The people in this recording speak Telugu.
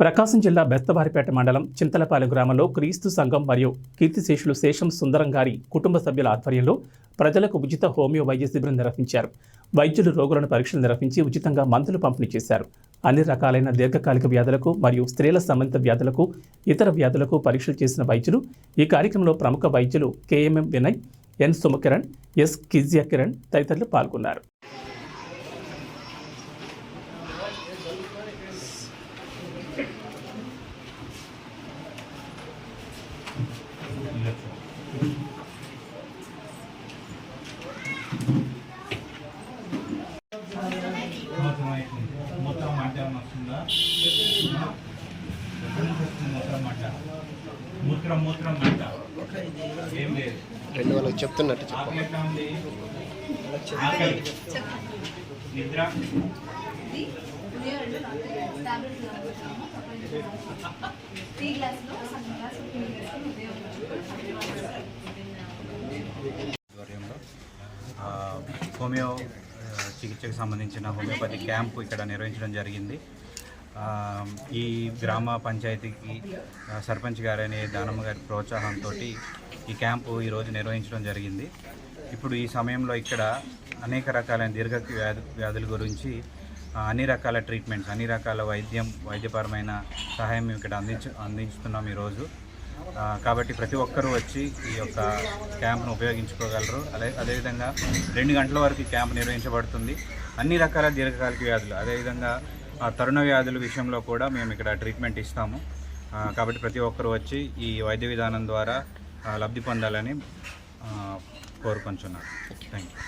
ప్రకాశం జిల్లా బెస్తవారిపేట మండలం చింతలపాలెం గ్రామంలో క్రీస్తు సంఘం మరియు కీర్తిశేషులు శేషం సుందరం గారి కుటుంబ సభ్యుల ఆధ్వర్యంలో ప్రజలకు ఉచిత హోమియో వైద్య శిబిరం నిర్వహించారు. వైద్యులు రోగులను పరీక్షలు నిర్వహించి ఉచితంగా మందులు పంపిణీ చేశారు. అన్ని రకాలైన దీర్ఘకాలిక వ్యాధులకు మరియు స్త్రీల సంబంధిత వ్యాధులకు ఇతర వ్యాధులకు పరీక్షలు చేసిన వైద్యులు ఈ కార్యక్రమంలో ప్రముఖ వైద్యులు K M M Vinay N Sumakiran S Kezia Kiran తదితరులు పాల్గొన్నారు. మంట ఏమైనా వస్తుందా మూత్రం మంట మూత్రం మూత్రం మంట ఏం లేదు రెండు వాళ్ళకి చెప్తున్నట్టు ఆకలి. నిద్ర. టీ టీ ఆధ్వర్యంలో హోమియో చికిత్సకు సంబంధించిన హోమియోపతి క్యాంపు ఇక్కడ నిర్వహించడం జరిగింది. ఈ గ్రామ పంచాయతీకి సర్పంచ్ గారనే దానమ్మ గారి ప్రోత్సాహంతో ఈ క్యాంపు ఈరోజు నిర్వహించడం జరిగింది. ఇప్పుడు ఈ సమయంలో ఇక్కడ అనేక రకాలైన దీర్ఘ వ్యాధు వ్యాధుల గురించి అన్ని రకాల ట్రీట్మెంట్స్ అన్ని రకాల వైద్యం వైద్యపరమైన సహాయం మేము ఇక్కడ అందించు అందిస్తున్నాం ఈరోజు. కాబట్టి ప్రతి ఒక్కరూ వచ్చి ఈ యొక్క క్యాంప్ను ఉపయోగించుకోగలరు. అదే అదేవిధంగా రెండు గంటల వరకు క్యాంప్ నిర్వహించబడుతుంది. అన్ని రకాల దీర్ఘకాలిక వ్యాధులు అదేవిధంగా తరుణ వ్యాధుల విషయంలో కూడా మేము ఇక్కడ ట్రీట్మెంట్ ఇస్తాము. కాబట్టి ప్రతి ఒక్కరూ వచ్చి ఈ వైద్య విధానం ద్వారా లబ్ధి పొందాలని ఆ, కోరుకొంచున్నాను. Thank you